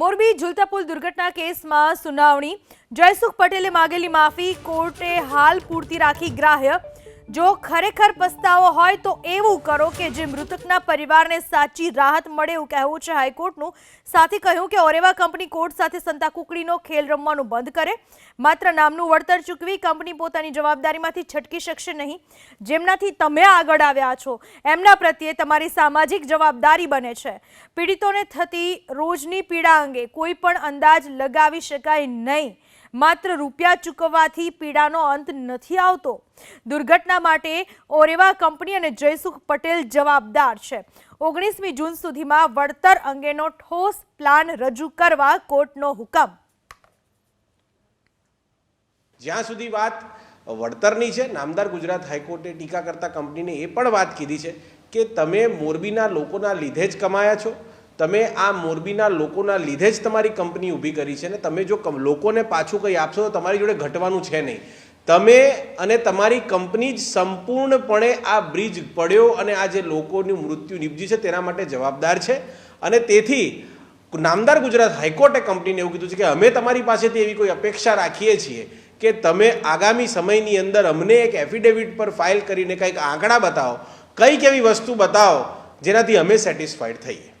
મોરબી ઝુલતા પુલ દુર્ઘટના કેસમાં સુનાવણી. જયસુખ પટેલે માગેલી માફી, કોર્ટે હાલ પૂરતી રાખી ગ્રાહ્ય. જો ખરેખર પસ્તાવો હોય તો એવું કરો કે જે મૃતકના પરિવારને સાચી રાહત મળે એવું કહેવું છે હાઈકોર્ટનું. સાથે કહ્યું કે ઓરેવા કંપની કોર્ટ સાથે સંતાકુકડીનો ખેલ રમવાનું બંધ કરે. માત્ર નામનું વળતર ચૂકવી કંપની પોતાની જવાબદારીમાંથી છટકી શકશે નહીં. જેમનાથી તમે આગળ આવ્યા છો, એમના પ્રત્યે તમારી સામાજિક જવાબદારી બને છે. પીડિતોને થતી રોજની પીડા અંગે કોઈ પણ અંદાજ લગાવી શકાય નહીં. માત્ર રૂપિયા ચૂકવવાથી પીડાનો અંત નથી આવતો. દુર્ઘટના માટે ઓરેવા કંપની અને જયસુખ પટેલ જવાબદાર છે. ઓગણીસમી જૂન સુધીમાં વળતર અંગેનો ઠોસ પ્લાન રજૂ કરવા કોર્ટનો હુકમ. જ્યાં સુધી વાત વળતરની છે, નામદાર ગુજરાત હાઈકોર્ટે ટીકા કરતા કંપનીને એ પણ વાત કીધી છે કે તમે મોરબીના લોકોના લીધે જ કમાયા છો તમે આ મોરબીના લોકોના લીધે જ તમારી કંપની ઊભી કરી છે ને તમે જો લોકોને પાછું કંઈ આપશો તો તમારી જોડે ઘટવાનું છે નહીં. તમે અને તમારી કંપની જ સંપૂર્ણપણે આ બ્રિજ પડ્યો અને આ જે લોકોનું મૃત્યુ નિપજ્યું છે તેના માટે જવાબદાર છે. અને તેથી નામદાર ગુજરાત હાઈકોર્ટે કંપનીને એવું કીધું છે કે અમે તમારી પાસેથી એવી કોઈ અપેક્ષા રાખીએ છીએ કે તમે આગામી સમયની અંદર અમને એક એફિડેવિટ પર ફાઇલ કરીને કંઈક આંકડા બતાવો, કંઈક એવી વસ્તુ બતાવો જેનાથી અમે સેટિસ્ફાઈડ થઈએ.